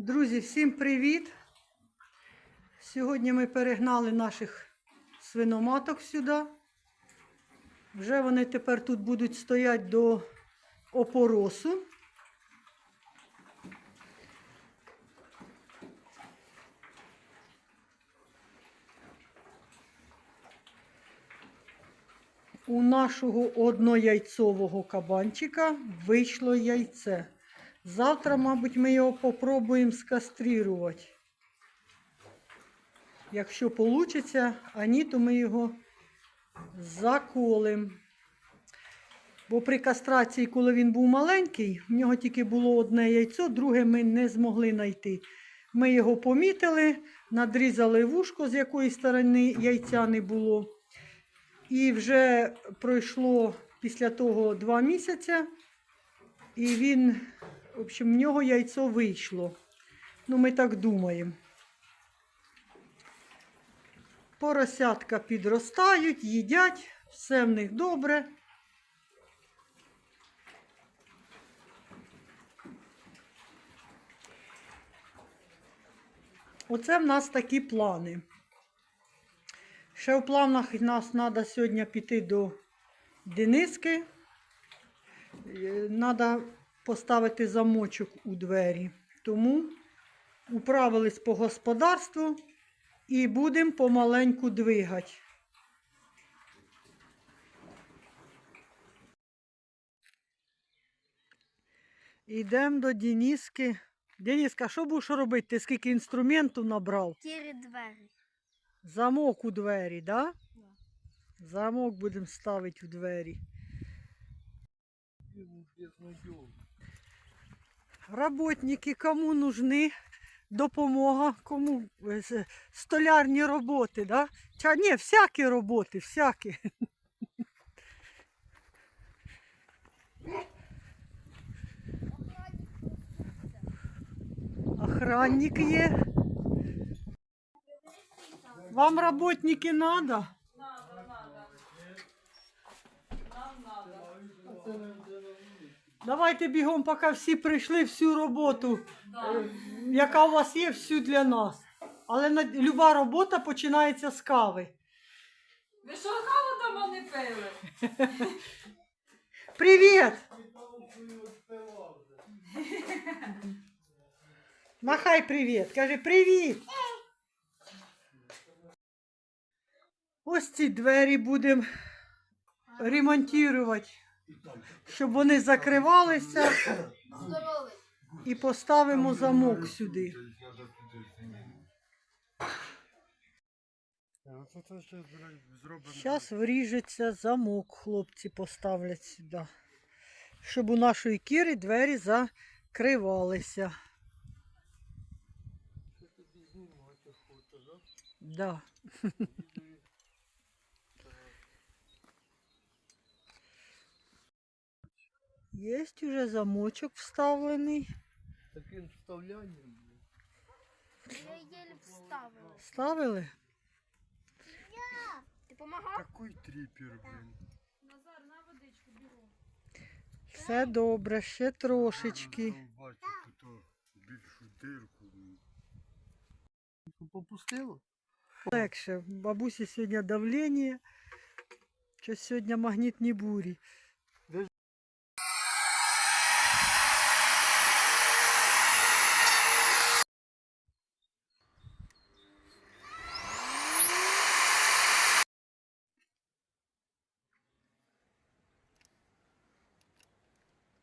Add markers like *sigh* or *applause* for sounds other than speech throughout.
Друзі, всім привіт! Сьогодні ми перегнали наших свиноматок сюди. Вже вони тепер тут будуть стояти до опоросу. У нашого однояйцового кабанчика вийшло яйце. Завтра, мабуть, ми його попробуємо скастрирувати. Якщо вийде, а ні, то ми його заколимо. Бо при кастрації, коли він був маленький, в нього тільки було одне яйцо, друге ми не змогли знайти. Ми його помітили, надрізали вушко, з якої сторони яйця не було. І вже пройшло після того два місяці, і він, в общем, в нього яйцо вийшло. Ну, ми так думаємо. Поросятка підростають, їдять, все в них добре. Оце в нас такі плани. Ще в планах нас треба сьогодні піти до Дениски. Треба поставити замочок у двері. Тому управились по господарству і будемо помаленьку двигати. Йдемо до Дениски. Дениска, що будеш робити? Ти скільки інструменту набрав? Тіри двері. Замок у двері, да? Замок будемо ставити у двері. Работники, кому нужны допомога, кому е, столярні роботи, да? Ча, ні, всякі роботи, всякі. Охранник є. Вам работники надо? Давайте бігом, поки всі прийшли, всю роботу, е, яка у вас є, всю для нас. Але на, люба робота починається з кави. Ви що каву дома не пили? *laughs* Привіт! Махай привіт. Каже привіт. Ось ці двері будемо ремонтувати, щоб вони закривалися і поставимо замок сюди. Зараз вріжеться замок, хлопці поставлять сюди, щоб у нашої кіри двері закривалися. Да. *laughs* Є уже замочок вставлений. Таким вставлянням. Я єлі вставила. Ставили? Ти помагав? Какой трипер, блин. Назар, на водичку бігом. Все добре, ще трошечки. Там бачу тут більшу дирку. блін. Попустило? Легше. Бабусі сьогодні давлення. Щось сьогодні магнітні бурі.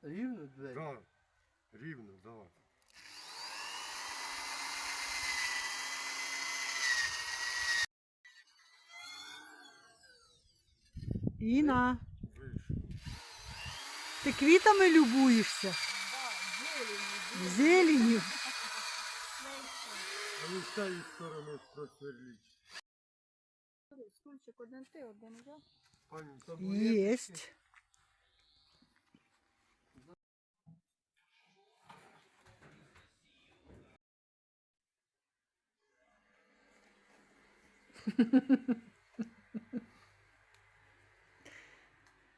Рівно двері? Так, рівно, давай. Іна, Вийшло. ти квітами любуєшся? Зеленью. А ви з цієї сторони просверліть. Стульчик один ти, один я. Єсть.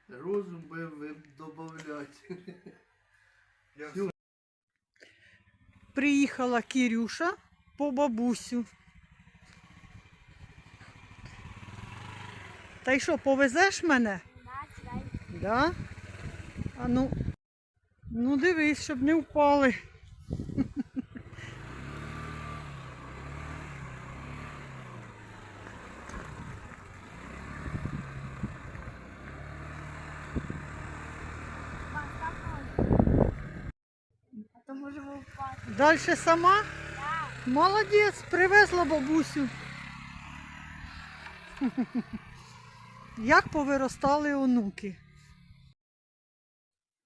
Розум будемо додавати. Я приїхала Кірюша по бабусю. Та й що, повезеш мене? Да? А ну, ну дивись, щоб не впали. Далі сама? Молодець, привезла бабусю. *laughs* Як повиростали онуки?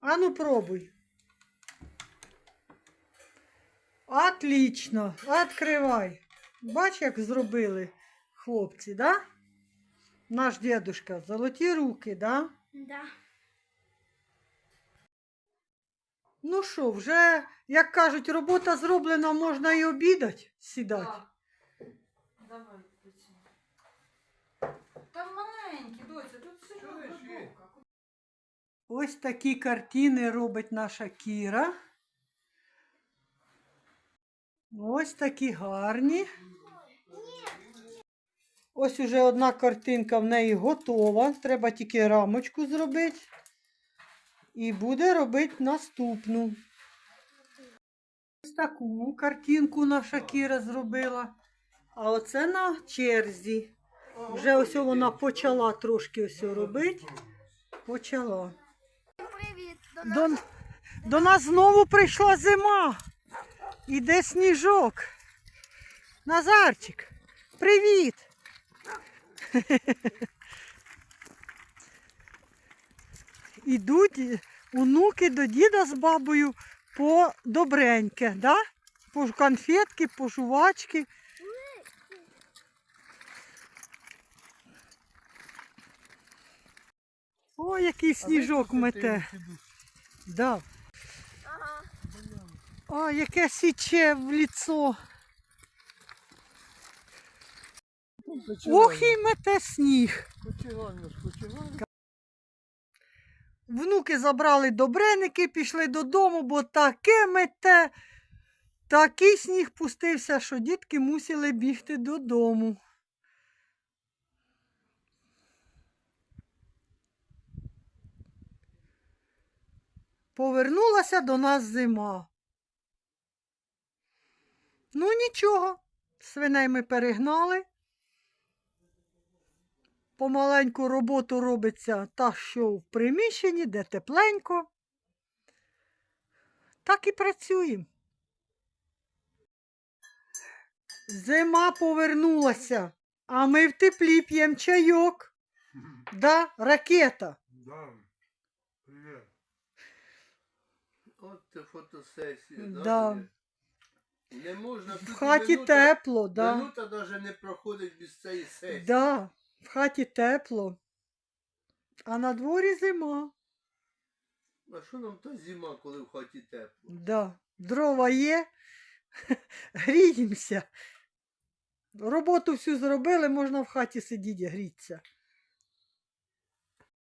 Ану пробуй. Отлично, відкривай. Бач, як зробили хлопці, да? Наш дедушка, золоті руки, да? Да. Ну що, вже, як кажуть, робота зроблена, можна і обідати, сідати. Так. Давай, доця. Та маленькі, доця, тут все глибоко. Ось такі картини робить наша Кіра. Ось такі гарні. Ось уже одна картинка в неї готова. Треба тільки рамочку зробити. І буде робити наступну. Ось таку картинку наша Кіра зробила. А оце на черзі. Вже ось вона почала трошки ось робити. Почала. Привіт. До нас. До, до нас знову прийшла зима. Іде сніжок. Назарчик, привіт. *laughs* Ідуть онуки до діда з бабою по добреньке, да? по конфетки, по жувачки. О, який сніжок мете. Да. Ага. О, яке січе в ліцо. Ох і мете сніг. Почигально, забрали добреники, пішли додому, бо таке мете. Такий сніг пустився, що дітки мусили бігти додому. Повернулася до нас зима. Ну нічого, свиней ми перегнали. Помаленьку роботу робиться та, що в приміщенні, де тепленько. Так і працюємо. Зима повернулася, а ми в теплі п'ємо чайок. Да, ракета. Да. Привіт. От це фотосесія, Да. да? Не можна В хаті минута- тепло, да. Минута навіть не проходить без цієї сесії. Да, в хаті тепло. А на дворі зима. А що нам та зима, коли в хаті тепло? Да. Дрова є, *laughs* гріємося. Роботу всю зробили, можна в хаті сидіти, грітися.